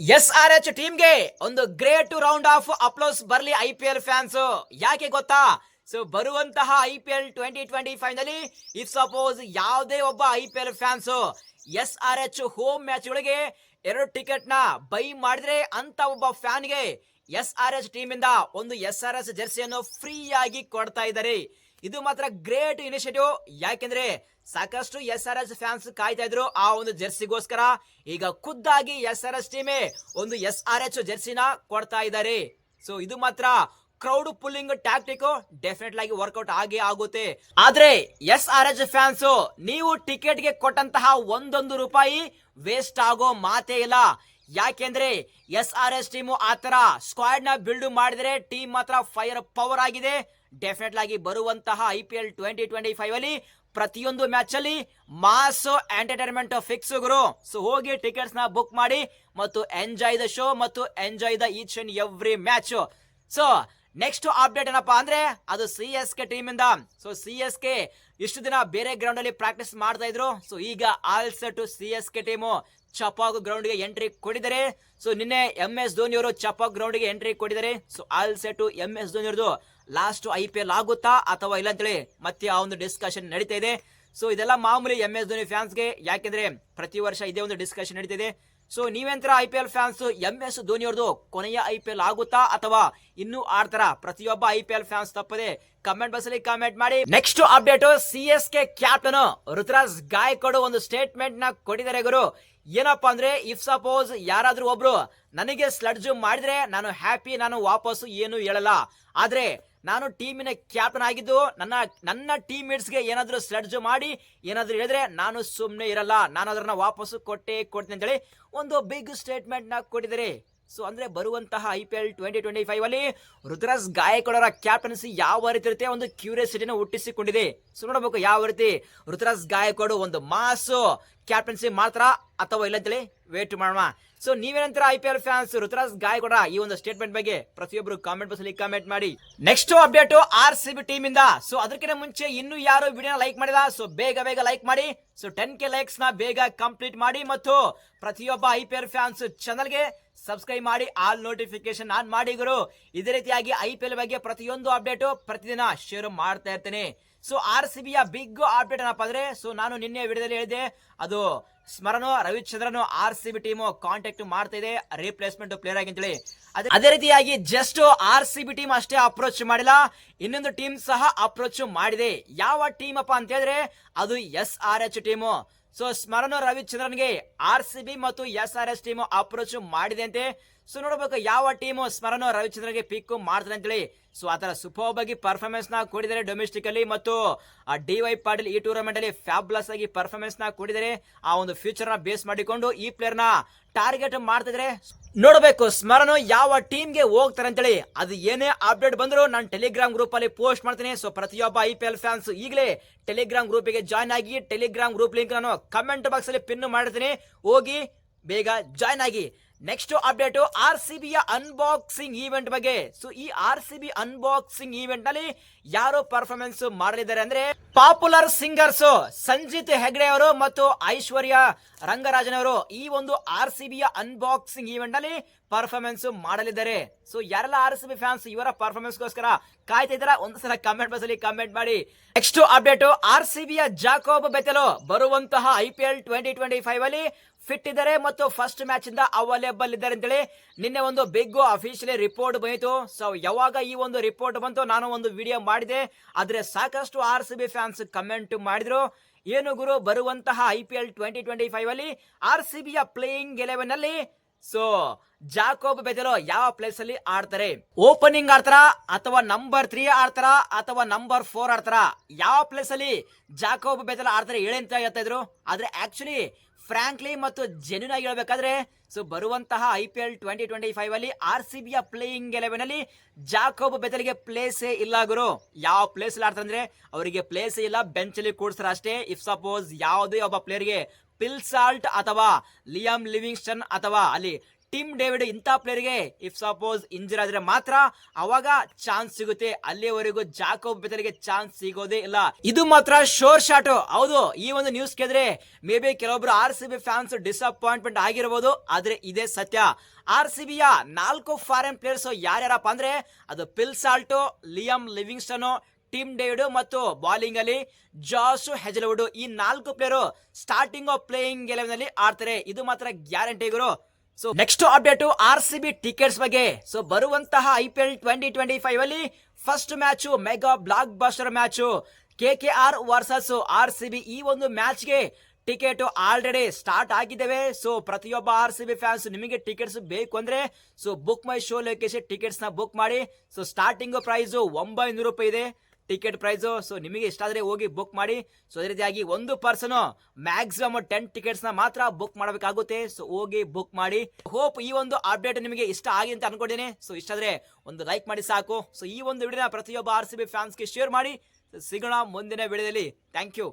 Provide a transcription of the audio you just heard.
S R H ಟೀಮ್ಗೆ ಒಂದು great round of ಅಪ್ಲೋಸ್ ಬರ್ಲಿ ಐ ಪಿ ಎಲ್ ಫ್ಯಾನ್ಸ್. ಯಾಕೆ ಗೊತ್ತಾ? ಸೊ, ಬರುವಂತಹ I P L twenty twenty five if suppose ಯಾವುದೇ ಒಬ್ಬ I P L fans S R H home match ಗಳಿಗೆ ಎರಡು ಟಿಕೆಟ್ನ ಬೈ ಮಾಡಿದ್ರೆ ಅಂತ ಒಬ್ಬ ಫ್ಯಾನ್ಗೆ ಎಸ್ ಆರ್ ಎಚ್ ಟೀಮ್ ಇಂದ ಒಂದು ಎಸ್ ಆರ್ ಎಸ್ ಜೆರ್ಸಿಯನ್ನು ಫ್ರೀಯಾಗಿ ಕೊಡ್ತಾ ಇದ್ದಾರೆ. ಇದು ಮಾತ್ರ ಗ್ರೇಟ್ ಇನಿಷಿಯೇಟಿವ್. ಯಾಕೆಂದ್ರೆ ಸಾಕಷ್ಟು ಎಸ್ ಆರ್ ಎಸ್ ಫ್ಯಾನ್ಸ್ ಕಾಯ್ತಾ ಇದ್ರು ಆ ಒಂದು ಜೆರ್ಸಿಗೋಸ್ಕರ. ಈಗ ಖುದ್ದಾಗಿ ಎಸ್ ಆರ್ ಎಸ್ ಟೀಮೇ ಒಂದು ಎಸ್ ಆರ್ ಎಚ್ ಜೆರ್ಸಿನ ಕೊಡ್ತಾ ಇದ್ದಾರೆ. ಸೊ ಇದು ಮಾತ್ರ ಕ್ರೌಡ್ ಪುಲ್ಲಿಂಗ್ ಟ್ಯಾಕ್ಟಿಕ್ ಡೆಫಿನೆಟ್ ಆಗಿ ವರ್ಕೌಟ್ ಆಗೇ ಆಗುತ್ತೆ. ಆದ್ರೆ ಎಸ್ ಆರ್ ಎಚ್ ಫ್ಯಾನ್ಸ್ ನೀವು ಟಿಕೆಟ್ಗೆ ಕೊಟ್ಟಂತಹ ಒಂದೊಂದು ರೂಪಾಯಿ ವೇಸ್ಟ್ ಆಗೋ ಮಾತೇ ಇಲ್ಲ. ಯಾಕೆಂದ್ರೆ ಎಸ್ ಆರ್ ಎಸ್ ಟೀಮು ಆತರ ಸ್ಕ್ವಾಡ್ನ ಬಿಲ್ಡ್ ಮಾಡಿದ್ರೆ ಟೀಮ್ ಮಾತ್ರ ಫೈರ್ ಪವರ್ ಆಗಿದೆ. ಡೆಫಿನೆಟ್ ಆಗಿ ಬರುವಂತಹ I P L twenty twenty five ಅಲ್ಲಿ ಪ್ರತಿಯೊಂದು ಮ್ಯಾಚ್ ಅಲ್ಲಿ ಮಾಸ್ ಎಂಟರ್ಟೈನ್ಮೆಂಟ್ ಫಿಕ್ಸ್ ಗುರು. ಸೊ ಹೋಗಿ ಟಿಕೆಟ್ಸ್ನ ಬುಕ್ ಮಾಡಿ ಮತ್ತು ಎಂಜಾಯ್ ದ ಶೋ ಮತ್ತು enjoy the each and every match so next update ಏನಪ್ಪಾ ಅಂದ್ರೆ ಅದು ಸಿ ಎಸ್ ಕೆ ಟೀಮ್ ಇಂದ. ಸೊ ಸಿ ಎಸ್ ಕೆ ಇಷ್ಟು ದಿನ ಬೇರೆ ಗ್ರೌಂಡ್ ಅಲ್ಲಿ ಪ್ರಾಕ್ಟೀಸ್ ಮಾಡ್ತಾ ಇದ್ರು. ಸೊ ಈಗ all set C S K team Chepauk ಗ್ರೌಂಡ್ಗೆ entry ಕೊಡಿದರೆ ಸೊ ನಿನ್ನೆ ಎಂ ಎಸ್ ಧೋನಿ ಅವರು ಚಪಾಕ್ ಗ್ರೌಂಡ್ಗೆ entry ಕೊಡಿದರೆ so all set M S Dhoni ಅವ್ರದ್ದು ಲಾಸ್ಟ್ ಐ ಪಿ ಎಲ್ ಆಗುತ್ತಾ ಅಥವಾ ಇಲ್ಲ ಅಂತೇಳಿ ಮತ್ತೆ ಆ ಒಂದು ಡಿಸ್ಕಷನ್ ನಡೀತಾ ಇದೆ. ಸೊ ಇದೆಲ್ಲ ಮಾಮೂಲಿ ಎಂ ಎಸ್ ಧೋನಿ ಫ್ಯಾನ್ಸ್ಗೆ ಯಾಕೆಂದ್ರೆ ಪ್ರತಿ ವರ್ಷ ಇದೇ ಒಂದು ಡಿಸ್ಕಷನ್ ನಡೀತಿದೆ. So ನೀವೆಂತರ I P L fans M S Dhoni ಅವ್ರದ್ದು ಕೊನೆಯ ಐ ಪಿ ಎಲ್ ಆಗುತ್ತಾ ಅಥವಾ ಇನ್ನೂ ಆಡ್ತಾರ? ಪ್ರತಿಯೊಬ್ಬ ಐ ಪಿ ಎಲ್ ಫ್ಯಾನ್ಸ್ ತಪ್ಪದೆ ಕಮೆಂಟ್ ಬಾಕ್ಸ್ ಅಲ್ಲಿ ಕಮೆಂಟ್ ಮಾಡಿ. Next update C S K captain Ruturaj Gaikwad ಒಂದು ಸ್ಟೇಟ್ಮೆಂಟ್ನ ಕೊಟ್ಟಿದ್ದಾರೆ ಗುರು. ಏನಪ್ಪಾ ಅಂದ್ರೆ ಇಫ್ ಸಪೋಸ್ ಯಾರಾದ್ರೂ ಒಬ್ರು ನನಗೆ ಸ್ಲಡ್ಜ್ ಮಾಡಿದ್ರೆ ನಾನು ಹ್ಯಾಪಿ ನಾನು ವಾಪಸ್ ಏನು ಹೇಳಲ್ಲ. ಆದ್ರೆ ನಾನು ಟೀಮಿನ ಕ್ಯಾಪ್ಟನ್ ಆಗಿದ್ದು ನನ್ನ ನನ್ನ ಟೀಮ್ ಮೇಟ್ಸ್ಗೆ ಏನಾದರೂ ಸ್ಲಡ್ಜ್ ಮಾಡಿ ಏನಾದರೂ ಹೇಳಿದ್ರೆ ನಾನು ಸುಮ್ಮನೆ ಇರಲ್ಲ. ನಾನು ಅದನ್ನ ವಾಪಸ್ಸು ಕೊಟ್ಟೇ ಕೊಡ್ತೀನಿ ಅಂತೇಳಿ ಒಂದು ಬಿಗ್ ಸ್ಟೇಟ್ಮೆಂಟ್ ನಾ ಕೊಟ್ಟಿದ್ದಾರೆ. ಸೊ ಅಂದ್ರೆ ಬರುವಂತಹ I P L twenty twenty five ಅಲ್ಲಿ ರುದ್ರಾಜ್ ಗಾಯಕ್ವಾಡ್ ಅವರ ಕ್ಯಾಪ್ಟನ್ಸಿ ಯಾವ ರೀತಿ ಇರುತ್ತೆ? ಒಂದು ಕ್ಯೂರಿಯಾಸಿಟಿನ ಹುಟ್ಟಿಸಿಕೊಂಡಿದೆ. ಸೊ ನೋಡಬೇಕು ಯಾವ ರೀತಿ ರುದ್ರಾಜ್ ಗಾಯಕೊಡು ಒಂದು ಮಾಸ್ ಕ್ಯಾಪ್ಟನ್ಸಿ ಮಾತ್ರ ಅಥವಾ ಇಲ್ಲ ಅಂತೇಳಿ ವೇಟ್ ಮಾಡೋಣ. So ನೀವೇನಂತರ I P L fans Ruturaj Gaikwad ಈ ಒಂದು ಸ್ಟೇಟ್ಮೆಂಟ್ ಬಗ್ಗೆ? ಪ್ರತಿಯೊಬ್ಬರು ಕಾಮೆಂಟ್ ಬಾಕ್ಸ್ ಅಲ್ಲಿ ಕಾಮೆಂಟ್ ಮಾಡಿ. Next update R C B team ಇಂದ. ಸೊ ಅದಕ್ಕಿಂತ ಮುಂಚೆ ಇನ್ನು ಯಾರು ವಿಡಿಯೋನ ಲೈಕ್ ಮಾಡಿಲ್ಲ? ಸೊ ಬೇಗ ಬೇಗ ಲೈಕ್ ಮಾಡಿ. ಸೊ ಟೆನ್ ಕೆ ಲೈಕ್ಸ್ನ ಬೇಗ ಕಂಪ್ಲೀಟ್ ಮಾಡಿ. ಮತ್ತು ಪ್ರತಿಯೊಬ್ಬ ಐ ಪಿ ಎಲ್ ಫ್ಯಾನ್ಸ್ ಚಾನಲ್ಗೆ ಸಬ್ಸ್ಕ್ರೈಬ್ ಮಾಡಿ ಆಲ್ ನೋಟಿಫಿಕೇಶನ್ ಆನ್ ಮಾಡಿ ಗುರು. ಇದೇ ರೀತಿಯಾಗಿ ಐ ಪಿ ಎಲ್ ಬಗ್ಗೆ ಪ್ರತಿಯೊಂದು ಅಪ್ಡೇಟ್ ಪ್ರತಿದಿನ ಶೇರ್ ಮಾಡ್ತಾ ಇರ್ತೇನೆ. ಸೊ ಆರ್ ಸಿ ಬಿಯ ಬಿಗ್ ಅಪ್ಡೇಟ್ ಏನಪ್ಪ ಅಂದ್ರೆ ಸೊ ನಾನು ನಿನ್ನೆ ವಿಡಿಯೋದಲ್ಲಿ ಹೇಳಿದೆ ಅದು Smaran Ravichandran R C B team contact ಮಾಡ್ತಾ ಇದೆ ರಿಪ್ಲೇಸ್ಮೆಂಟ್ ಪ್ಲೇಯರ್ ಆಗಿ ಅಂತೇಳಿ. ಅದೇ- ಅದೇ ರೀತಿಯಾಗಿ just R C B team ಅಷ್ಟೇ ಅಪ್ರೋಚ್ ಮಾಡಿಲ್ಲ, ಇನ್ನೊಂದು ಟೀಮ್ ಸಹ ಅಪ್ರೋಚ್ ಮಾಡಿದೆ. ಯಾವ ಟೀಮ್ ಅಪ್ಪ ಅಂತ ಹೇಳಿದ್ರೆ, ಅದು S R H team so Smaran ರವಿಚಂದ್ರನ್ಗೆ R C B ಮತ್ತು S R S team approach ಮಾಡಿದೆ ಅಂತೆ. ಸೊ ನೋಡ್ಬೇಕು ಯಾವ ಟೀಮು ಸ್ಮರಣ ರವಿಚಂದ್ರನ್ಗೆ ಪಿಕ್ ಮಾಡ್ತಾರೆ ಅಂತೇಳಿ ಸೊ ಆತರ ಸೂಪರ್ ಆಗಿ ಪರ್ಫಾರ್ಮೆನ್ಸ್ನ ಕೊಡಿದ್ದಾರೆ ಡೊಮೆಸ್ಟಿಕ್ ಅಲ್ಲಿ ಮತ್ತು ಡಿ ವೈ ಪಾಟೀಲ್ ಈ ಟೂರ್ನಮೆಂಟ್ ಅಲ್ಲಿ ಫ್ಯಾಬ್ಲಸ್ ಆಗಿ ಪರ್ಫಾರ್ಮೆನ್ಸ್ನ ಕೊಡಿದ್ದಾರೆ ಆ ಒಂದು ಫ್ಯೂಚರ್ನ ಬೇಸ್ ಮಾಡಿಕೊಂಡು ಈ ಪ್ಲೇಯರ್ನ ಟಾರ್ಗೆಟ್ ಮಾಡ್ತಿದ್ರೆ ನೋಡಬೇಕು. ಸ್ಮರಣ ಯಾವ ಟೀಮ್ಗೆ ಹೋಗ್ತಾರೆ ಅಂತೇಳಿ. ಅದು ಏನೇ ಅಪ್ಡೇಟ್ ಬಂದ್ರು ನಾನು ಟೆಲಿಗ್ರಾಮ್ ಗ್ರೂಪ್ ಅಲ್ಲಿ ಪೋಸ್ಟ್ ಮಾಡ್ತೀನಿ. ಸೊ ಪ್ರತಿಯೊಬ್ಬ ಐ ಪಿ ಎಲ್ ಫ್ಯಾನ್ಸ್ ಈಗಲೇ ಟೆಲಿಗ್ರಾಮ್ ಗ್ರೂಪಿಗೆ ಜಾಯ್ನ್ ಆಗಿ ಟೆಲಿಗ್ರಾಮ್ ಗ್ರೂಪ್ ಲಿಂಕ್ ನಾನು ಕಮೆಂಟ್ ಬಾಕ್ಸ್ ಅಲ್ಲಿ ಪಿನ್ ಮಾಡ್ತೀನಿ ಹೋಗಿ ಬೇಗ ಜಾಯ್ನ್ ಆಗಿ. Next update R C B unboxing event ಬಗ್ಗೆ. ಸೊ ಈ ಆರ್ ಸಿ ಬಿ ಅನ್ಬಾಕ್ಸಿಂಗ್ ಈವೆಂಟ್ನಲ್ಲಿ ಯಾರು ಪರ್ಫಾರ್ಮೆನ್ಸ್ ಮಾಡಲಿದ್ದಾರೆ ಅಂದ್ರೆ ಪಾಪ್ಯುಲರ್ ಸಿಂಗರ್ಸ್ ಸಂಜಿತ್ ಹೆಗ್ಡೆ ಅವರು ಮತ್ತು ಐಶ್ವರ್ಯ ರಂಗರಾಜನ್ ಅವರು ಈ ಒಂದು ಆರ್ ಸಿ ಬಿ ಅನ್ಬಾಕ್ಸಿಂಗ್ ಈವೆಂಟ್ನಲ್ಲಿ ಪರ್ಫಾರ್ಮೆನ್ಸ್ ಮಾಡಲಿದ್ದಾರೆ. ಸೊ ಯಾರೆಲ್ಲ ಆರ್ ಸಿ ಬಿ ಫ್ಯಾನ್ಸ್ ಇವರ ಪರ್ಫಾರ್ಮೆನ್ಸ್ ಗೋಸ್ಕರ ಕಾಯ್ತಾ ಇದ್ದೀರಾ? ಒಂದು ಸಲ ಕಮೆಂಟ್ ಬಾಕ್ಸ್ ಅಲ್ಲಿ ಕಮೆಂಟ್ ಮಾಡಿ. Next update R C B Jacob Bethell ಬರುವಂತಹ I P L twenty twenty five ಅಲ್ಲಿ ಫಿಟ್ ಇದ್ದಾರೆ ಮತ್ತು ಫಸ್ಟ್ ಮ್ಯಾಚ್ ಇಂದ ಅವೈಲೇಬಲ್ ಇದ್ದಾರೆ ಅಂತೇಳಿ ನಿನ್ನೆ ಒಂದು ಬಿಗ್ ಅಫಿಷಿಯಲಿ ರಿಪೋರ್ಟ್ ಬಂತು ಸೊ ಯಾವಾಗ ಈ ಒಂದು ರಿಪೋರ್ಟ್ ಬಂತು ನಾನು ಒಂದು ವಿಡಿಯೋ ಮಾಡಿದೆ. ಆದರೆ ಸಾಕಷ್ಟು R C B fans comment ಮಾಡಿದ್ರು. ಏನು ಗುರು, ಬರುವಂತಹ I P L twenty twenty five ಅಲ್ಲಿ ಆರ್ ಸಿ ಬಿಯ ಪ್ಲೇಯಿಂಗ್ ಎಲೆವೆನ್ ಅಲ್ಲಿ ಸೊ ಜಾಕೋಬ್ ಬೆದಲೋ ಯಾವ ಪ್ಲೇಸ್ ಅಲ್ಲಿ ಆಡ್ತಾರೆ? ಓಪನಿಂಗ್ ಆಡ್ತಾರ ಅಥವಾ ನಂಬರ್ ತ್ರೀ ಆಡ್ತಾರ ಅಥವಾ ನಂಬರ್ ಫೋರ್ ಆಡ್ತಾರ? ಯಾವ ಪ್ಲೇಸ್ ಅಲ್ಲಿ ಜಾಕೋಬ್ ಬೆದಲ ಆಡ್ತಾರೆ ಹೇಳಿ ಅಂತ ಹೇಳ್ತಾ ಇದ್ರು. ಆದ್ರೆ ಆಕ್ಚುಲಿ ಫ್ರಾಂಕ್ಲಿ ಮತ್ತು ಜೆನ್ಯೂನ್ ಆಗಿ ಹೇಳ್ಬೇಕಾದ್ರೆ ಸೊ ಬರುವಂತಹ I P L twenty twenty five ಅಲ್ಲಿ ಆರ್ ಸಿ ಬಿಯ ಪ್ಲೇಯಿಂಗ್ ಎಲೆವೆನ್ ಅಲ್ಲಿ ಜಾಕೋಬ್ ಬೆದಲಿಗೆ ಪ್ಲೇಸೇ ಇಲ್ಲ ಗುರು. ಯಾವ ಪ್ಲೇಸ್ ಅಲ್ಲಿ ಆಡ್ತಾರೆ ಅಂದ್ರೆ, ಅವರಿಗೆ ಪ್ಲೇಸೇ ಇಲ್ಲ ಬೆಂಚ್ ಅಲ್ಲಿ ಕೂಡಿಸ್ತಾರೆ ಅಷ್ಟೇ. ಇಫ್ ಸಪೋಸ್ ಯಾವುದೇ ಒಬ್ಬ ಪ್ಲೇಯರ್ಗೆ ಪಿಲ್ಸಾಲ್ಟ್ ಅಥವಾ ಲಿಯಮ್ ಲಿವಿಂಗ್ಸ್ಟನ್ ಅಥವಾ ಅಲ್ಲಿ ಟಿಮ್ ಡೇವಿಡ್ ಇಂಥ ಪ್ಲೇಯರ್ಗೆ ಇಫ್ ಸಪೋಸ್ ಇಂಜರ್ ಆದ್ರೆ ಮಾತ್ರ ಅವಾಗ ಚಾನ್ಸ್ ಸಿಗುತ್ತೆ. ಅಲ್ಲಿವರೆಗೂ ಜಾಕೋಬ್ ಬೆತಲಿಗೆ ಚಾನ್ಸ್ ಸಿಗೋದೇ ಇಲ್ಲ. ಇದು ಮಾತ್ರ ಶೋರ್ ಶಾಟ್ ಹೌದು, ಈ ಒಂದು ನ್ಯೂಸ್ ಕೇಳಿದ್ರೆ ಮೇ ಬಿ ಕೆಲವೊಬ್ರು R C B fans disappointment ಆಗಿರಬಹುದು ಆದ್ರೆ ಇದೇ ಸತ್ಯ. ಆರ್ ಸಿ ಬಿಯ ನಾಲ್ಕು ಫಾರಿನ್ ಪ್ಲೇಯರ್ಸ್ ಯಾರ್ಯಾರಪ್ಪ ಅಂದ್ರೆ, ಅದು Phil ಸಾಲ್ಟೋ Liam Livingstone Tim David ಮತ್ತು ಬಾಲಿಂಗ್ ಅಲ್ಲಿ ಜಾಸ್ ಹೆಜಲ್ವುಡ್ ಈ ನಾಲ್ಕು player starting of playing eleven ಅಲ್ಲಿ ಆಡ್ತಾರೆ. ಇದು ಮಾತ್ರ ಗ್ಯಾರಂಟಿ ಗುರು. So next update R C B tickets ಬಗ್ಗೆ. ಸೊ ಬರುವಂತಹ I P L twenty twenty five ಅಲ್ಲಿ first match mega blockbuster match K K R versus R C B ಈ ಒಂದು ಮ್ಯಾಚ್ಗೆ ಟಿಕೆಟ್ ಆಲ್ರೆಡಿ ಸ್ಟಾರ್ಟ್ ಆಗಿದ್ದೇವೆ. ಸೊ ಪ್ರತಿಯೊಬ್ಬ R C B fans ನಿಮಗೆ tickets ಬೇಕು ಅಂದ್ರೆ so book my show location ಟಿಕೆಟ್ಸ್ನ book ಮಾಡಿ. ಸೊ ಸ್ಟಾರ್ಟಿಂಗ್ ಪ್ರೈಸ್ ಒಂಬೈನೂರು ರೂಪಾಯಿ ಇದೆ. Ticket price. ಸೊ ನಿಮಗೆ ಇಷ್ಟ ಆದರೆ ಹೋಗಿ ಬುಕ್ ಮಾಡಿ. ಸೊ ಅದೇ ರೀತಿಯಾಗಿ ಒಂದು ಪರ್ಸನು ಮ್ಯಾಕ್ಸಿಮಮ್ ಟೆನ್ ಟಿಕೆಟ್ಸ್ನ ಮಾತ್ರ ಬುಕ್ ಮಾಡಬೇಕಾಗುತ್ತೆ. ಸೊ ಹೋಗಿ ಬುಕ್ ಮಾಡಿ. ಹೋಪ್ ಈ ಒಂದು ಅಪ್ಡೇಟ್ ನಿಮಗೆ ಇಷ್ಟ ಆಗಿ ಅಂತ ಅನ್ಕೊಂಡಿದ್ದೀನಿ. ಸೊ ಇಷ್ಟ ಆದರೆ ಒಂದು ಲೈಕ್ ಮಾಡಿ ಸಾಕು. ಸೊ ಈ ಒಂದು ವಿಡಿಯೋನ ಪ್ರತಿಯೊಬ್ಬ ಆರ್ ಸಿ ಬಿ ಫ್ಯಾನ್ಸ್ಗೆ ಶೇರ್ ಮಾಡಿ. ಸಿಗೋಣ ಮುಂದಿನ ವಿಡಿಯೋದಲ್ಲಿ. Thank you